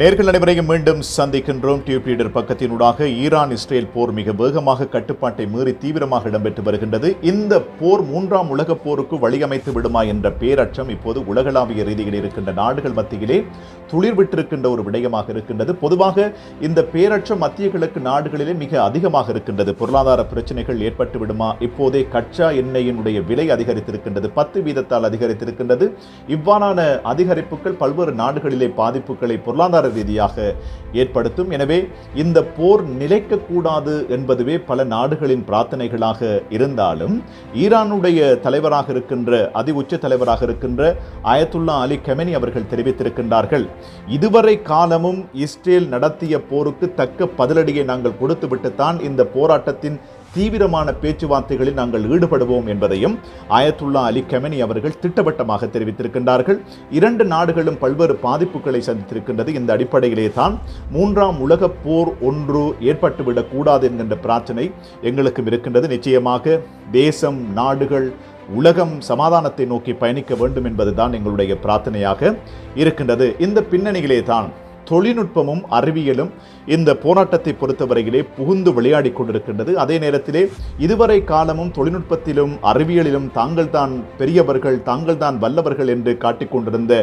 நேர்கள் அனைவரையும் மீண்டும் சந்திக்கின்றோம். டியூப் லீடர் பக்கத்தினூடாக ஈரான் இஸ்ரேல் போர் மிக வேகமாக கட்டுப்பாட்டை மீறி தீவிரமாக இடம்பெற்று வருகின்றது. இந்த போர் மூன்றாம் உலகப் போருக்கு வழியமைத்து விடுமா என்ற பேரச்சம் இப்போது உலகளாவிய ரீதியில் இருக்கின்ற நாடுகள் மத்தியிலே துளிர்விட்டிருக்கின்ற ஒரு விடயமாக இருக்கின்றது. பொதுவாக இந்த பேரச்சம் மத்திய கிழக்கு நாடுகளிலே மிக அதிகமாக இருக்கின்றது. பொருளாதார பிரச்சனைகள் ஏற்பட்டு விடுமா? இப்போதே கச்சா எண்ணெயினுடைய விலை அதிகரித்திருக்கின்றது. பத்து வீதத்தால் அதிகரித்திருக்கின்றது. இவ்வாறான அதிகரிப்புகள் பல்வேறு நாடுகளிலே பாதிப்புகளை பொருளாதார பொருளாதார ரீதியாக ஏற்படுத்தும். எனவே இந்த போர் நிலைக்கக்கூடாது என்பதுவே பல நாடுகளின் பிரார்த்தனைகளாக இருந்தாலும் ஈரானுடைய தலைவராக இருக்கின்ற அதி உச்ச தலைவராக இருக்கின்ற அயத்துல்லா அலி கெமெனி அவர்கள் தெரிவித்திருக்கின்றார்கள் இதுவரை காலமும் இஸ்ரேல் நடத்திய போருக்கு தக்க பதிலடியை நாங்கள் கொடுத்துவிட்டுத்தான் இந்த போராட்டத்தின் தீவிரமான பேச்சுவார்த்தைகளில் நாங்கள் ஈடுபடுவோம் என்பதையும் ஆயத்துல்லா அலி கெமனி அவர்கள் திட்டவட்டமாக தெரிவித்திருக்கின்றார்கள். இரண்டு நாடுகளும் பல்வேறு பாதிப்புகளை சந்தித்திருக்கின்றது. இந்த அடிப்படையிலே தான் மூன்றாம் உலகப் போர் ஒன்று ஏற்பட்டுவிடக் கூடாது என்கின்ற பிரார்த்தனை எங்களுக்கும் இருக்கின்றது. நிச்சயமாக தேசம் நாடுகள் உலகம் சமாதானத்தை நோக்கி பயணிக்க வேண்டும் என்பதுதான் எங்களுடைய பிரார்த்தனையாக இருக்கின்றது. இந்த பின்னணியிலே தான் தொழில்நுட்பமும் அறிவியலும் இந்த போராட்டத்தை பொறுத்தவரையிலே புகுந்து விளையாடி கொண்டிருக்கின்றது. அதே நேரத்திலே இதுவரை காலமும் தொழில்நுட்பத்திலும் அறிவியலிலும் தாங்கள் தான் பெரியவர்கள் தாங்கள் தான் வல்லவர்கள் என்று காட்டிக்கொண்டிருந்த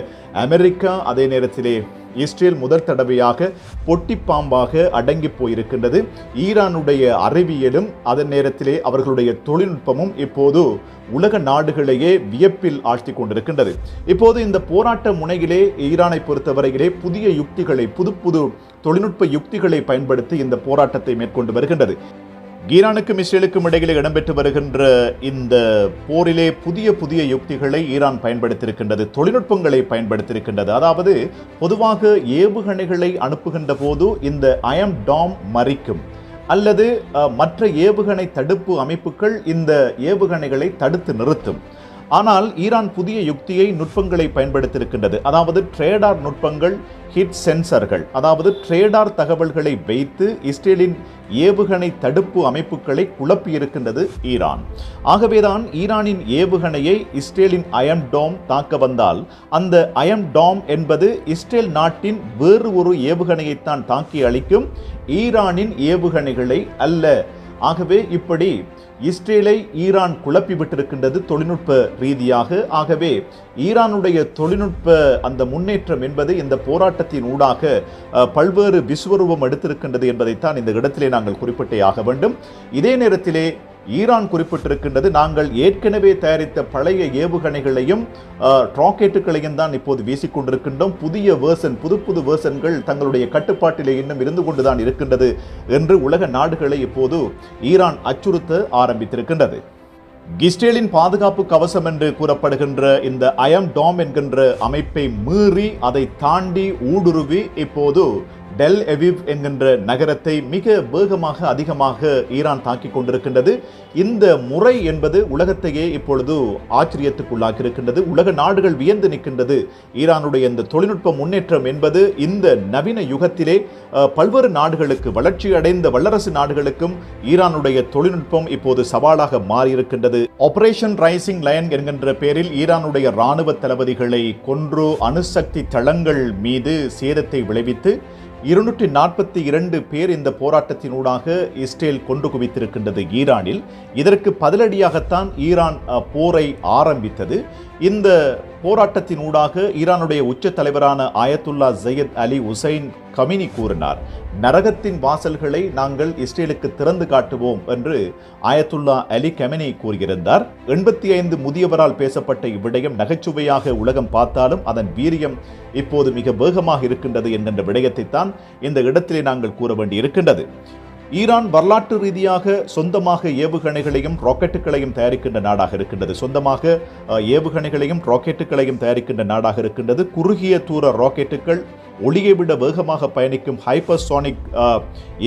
அமெரிக்கா அதே நேரத்திலே இஸ்ரேல் முதல் தடவையாக பொட்டிப்பாம்பாக அடங்கி போயிருக்கின்றது. ஈரானுடைய அறிவியலும் அதன் நேரத்திலே அவர்களுடைய தொழில்நுட்பமும் இப்போது உலக நாடுகளையே வியப்பில் ஆழ்த்தி கொண்டிருக்கின்றது. இப்போது இந்த போராட்ட முனையிலே ஈரானை பொறுத்தவரையிலே புதிய யுக்திகளை புது புது தொழில்நுட்ப யுக்திகளை பயன்படுத்தி இந்த போராட்டத்தை மேற்கொண்டு வருகின்றது. ஈரானுக்கும் இஸ்ரேலுக்கும் இடையிலே இடம்பெற்று வருகின்ற இந்த போரிலே புதிய புதிய யுக்திகளை ஈரான் பயன்படுத்தியிருக்கின்றது தொழில்நுட்பங்களை பயன்படுத்தியிருக்கின்றது. அதாவது பொதுவாக ஏவுகணைகளை அனுப்புகின்ற போது இந்த அயம் டாம் மறிக்கும் அல்லது மற்ற ஏவுகணை தடுப்பு அமைப்புகள் இந்த ஏவுகணைகளை தடுத்து நிறுத்தும். ஆனால் ஈரான் புதிய யுக்தியை நுட்பங்களை பயன்படுத்தியிருக்கின்றது. அதாவது ட்ரேடார் நுட்பங்கள் ஹிட் சென்சர்கள் அதாவது ட்ரேடார் தகவல்களை வைத்து இஸ்ரேலின் ஏவுகணை தடுப்பு அமைப்புகளை குழப்பியிருக்கின்றது ஈரான். ஆகவேதான் ஈரானின் ஏவுகணையை இஸ்ரேலின் அயம் டோம் தாக்க வந்தால் அந்த அயம் டாம் என்பது இஸ்ரேல் நாட்டின் வேறு ஒரு ஏவுகணையைத்தான் தாக்கி அளிக்கும் ஈரானின் ஏவுகணைகளை அல்ல ஆகவே இப்படி இஸ்ரேலை ஈரான் குழப்பி விட்டிருக்கின்றது தொழில்நுட்ப ரீதியாக. ஆகவே ஈரானுடைய தொழில்நுட்ப அந்த முன்னேற்றம் என்பது இந்த போராட்டத்தின் ஊடாக பல்வேறு விஸ்வரூபம் எடுத்திருக்கின்றது என்பதைத்தான் இந்த இடத்திலே நாங்கள் குறிப்பிட்டே ஆக வேண்டும். இதே நேரத்திலே ஈரான் குறிப்பிட்டிருக்கின்றது. நாங்கள் ஏற்கனவே தயாரித்த பழைய ஏவுகணைகளையும் ராக்கெட்டுகளையும் தான் இப்போது வீசிக்கொண்டிருக்கின்றோம். புதிய வேர்சன் புது புது வேர்சன்கள் தங்களுடைய கட்டுப்பாட்டிலே இன்னும் இருந்து கொண்டுதான் இருக்கின்றது என்று உலக நாடுகளை இப்போது ஈரான் அச்சுறுத்த ஆரம்பித்திருக்கின்றது. இஸ்ரேலின் பாதுகாப்பு கவசம் என்று கூறப்படுகின்ற இந்த அயம் டாம் என்கின்ற அமைப்பை மீறி அதை தாண்டி ஊடுருவி இப்போது டெல் எவிவ் என்கின்ற நகரத்தை மிக வேகமாக அதிகமாக ஈரான் தாக்கிக் கொண்டிருக்கின்றது. இந்த முறை என்பது உலகத்தையே இப்பொழுது ஆச்சரியத்துக்குள்ளாக்கி இருக்கின்றது உலக நாடுகள் வியந்து நிற்கின்றது. ஈரானுடைய இந்த தொழில்நுட்ப முன்னேற்றம் என்பது இந்த நவீன யுகத்திலே பல்வேறு நாடுகளுக்கு வளர்ச்சி அடைந்த வல்லரசு நாடுகளுக்கும் ஈரானுடைய தொழில்நுட்பம் இப்போது சவாலாக மாறியிருக்கின்றது. ஆபரேஷன் ரைசிங் லயன் என்கின்ற பெயரில் ஈரானுடைய ராணுவ தளபதிகளை கொன்று அணுசக்தி தளங்கள் மீது சேதத்தை விளைவித்து இருநூற்றி நாற்பத்தி இரண்டு பேர் இந்த போராட்டத்தினூடாக இஸ்ரேல் கொண்டு குவித்திருக்கின்றது ஈரானில். இதற்கு பதிலடியாகத்தான் ஈரான் போரை ஆரம்பித்தது. இந்த போராட்டத்தினூடாக ஈரானுடைய உச்ச தலைவரான ஆயத்துல்லா ஜயத் அலி உசைன் கமினி கூறினார் நரகத்தின் வாசல்களை நாங்கள் இஸ்ரேலுக்கு திறந்து காட்டுவோம் என்று ஆயத்துல்லா அலி கமெனி கூறியிருந்தார். எண்பத்தி ஐந்து முதியவரால் பேசப்பட்ட இவ்விடயம் நகைச்சுவையாக உலகம் பார்த்தாலும் அதன் வீரியம் இப்போது மிக வேகமாக இருக்கின்றது என்கின்ற விடயத்தை தான் இந்த இடத்திலே நாங்கள் கூற வேண்டி இருக்கின்றது ஈரான் வரலாற்று ரீதியாக சொந்தமாக ஏவுகணைகளையும் ராக்கெட்டுகளையும் தயாரிக்கின்ற நாடாக இருக்கின்றது. சொந்தமாக ஏவுகணைகளையும் ராக்கெட்டுகளையும் தயாரிக்கின்ற நாடாக இருக்கின்றது. குறுகிய தூர ராக்கெட்டுகள் ஒளியை விட வேகமாக பயணிக்கும் ஹைப்பர்சோனிக்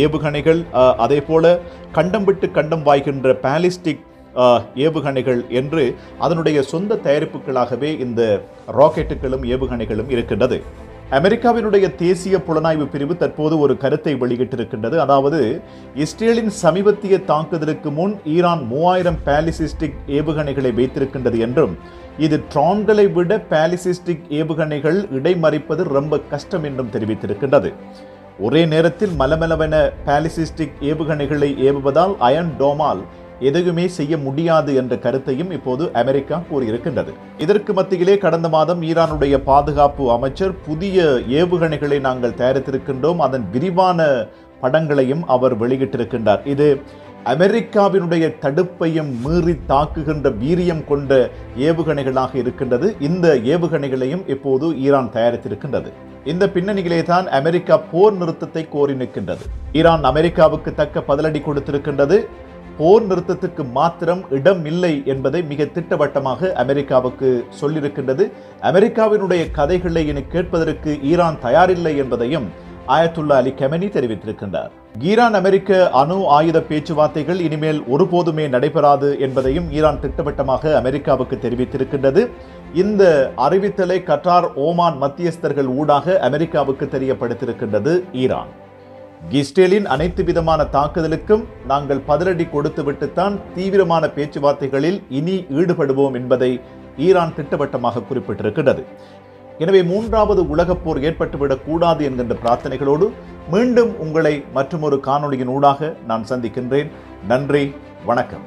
ஏவுகணைகள் அதே போல கண்டம் விட்டு கண்டம் வாய்கின்ற பாலிஸ்டிக் ஏவுகணைகள் என்று அதனுடைய சொந்த தயாரிப்புகளாகவே இந்த ராக்கெட்டுகளும் ஏவுகணைகளும் இருக்கின்றது. அமெரிக்காவினுடைய தேசிய புலனாய்வு பிரிவு தற்போது ஒரு கருத்தை வெளியிட்டிருக்கின்றது. அதாவது இஸ்ரேலின் சமீபத்திய தாக்குதலுக்கு முன் ஈரான் மூவாயிரம் பாலிசிஸ்டிக் ஏவுகணைகளை வைத்திருக்கின்றது என்றும் இது ட்ரான்களை விட பாலிசிஸ்டிக் ஏவுகணைகள் இடைமறிப்பது ரொம்ப கஷ்டம் என்றும் தெரிவித்திருக்கின்றது. ஒரே நேரத்தில் மலமளவென பாலிசிஸ்டிக் ஏவுகணைகளை ஏவுவதால் அயன் டோமால் எதையுமே செய்ய முடியாது என்ற கருத்தையும் இப்போது அமெரிக்கா கூறியிருக்கின்றது. இதற்கு மத்தியிலே கடந்த மாதம் ஈரானுடைய பாதுகாப்பு அமைச்சர் புதிய ஏவுகணைகளை நாங்கள் தயாரித்திருக்கின்றோம். அதன் விரிவான படங்களையும் அவர் வெளியிட்டிருக்கின்றார். இது அமெரிக்காவினுடைய தடுப்பையும் மீறி தாக்குகின்ற வீரியம் கொண்ட ஏவுகணைகளாக இருக்கின்றது. இந்த ஏவுகணைகளையும் இப்போது ஈரான் தயாரித்திருக்கின்றது. இந்த பின்னணியிலே தான் அமெரிக்கா போர் நிறுத்தத்தை கோரி நிற்கின்றது. ஈரான் அமெரிக்காவுக்கு தக்க பதிலடி கொடுத்திருக்கின்றது. போர் நிறுத்தத்துக்கு மாத்திரம் இடம் இல்லை என்பதை மிக திட்டவட்டமாக அமெரிக்காவுக்கு சொல்லியிருக்கின்றது. அமெரிக்காவினுடைய கதைகளை இனி கேட்பதற்கு ஈரான் தயாரில்லை என்பதையும் ஆயத்துல்லா அலி கெமனி தெரிவித்திருக்கின்றார். ஈரான் அமெரிக்க அணு ஆயுத பேச்சுவார்த்தைகள் இனிமேல் ஒருபோதுமே நடைபெறாது என்பதையும் ஈரான் திட்டவட்டமாக அமெரிக்காவுக்கு தெரிவித்திருக்கின்றது. இந்த அறிவித்தலை கட்டார் ஓமான் மத்தியஸ்தர்கள் ஊடாக அமெரிக்காவுக்கு தெரியப்படுத்தியிருக்கின்றது ஈரான். இஸ்ரேலின் அனைத்து விதமான தாக்குதலுக்கும் நாங்கள் பதிலடி கொடுத்துவிட்டுத்தான் தீவிரமான பேச்சுவார்த்தைகளில் இனி ஈடுபடுவோம் என்பதை ஈரான் திட்டவட்டமாக குறிப்பிட்டிருக்கிறது எனவே மூன்றாவது உலகப் போர் ஏற்பட்டுவிடக் கூடாது என்கின்ற பிரார்த்தனைகளோடு மீண்டும் உங்களை மற்றொரு காணொளியின் ஊடாக நான் சந்திக்கின்றேன். நன்றி வணக்கம்.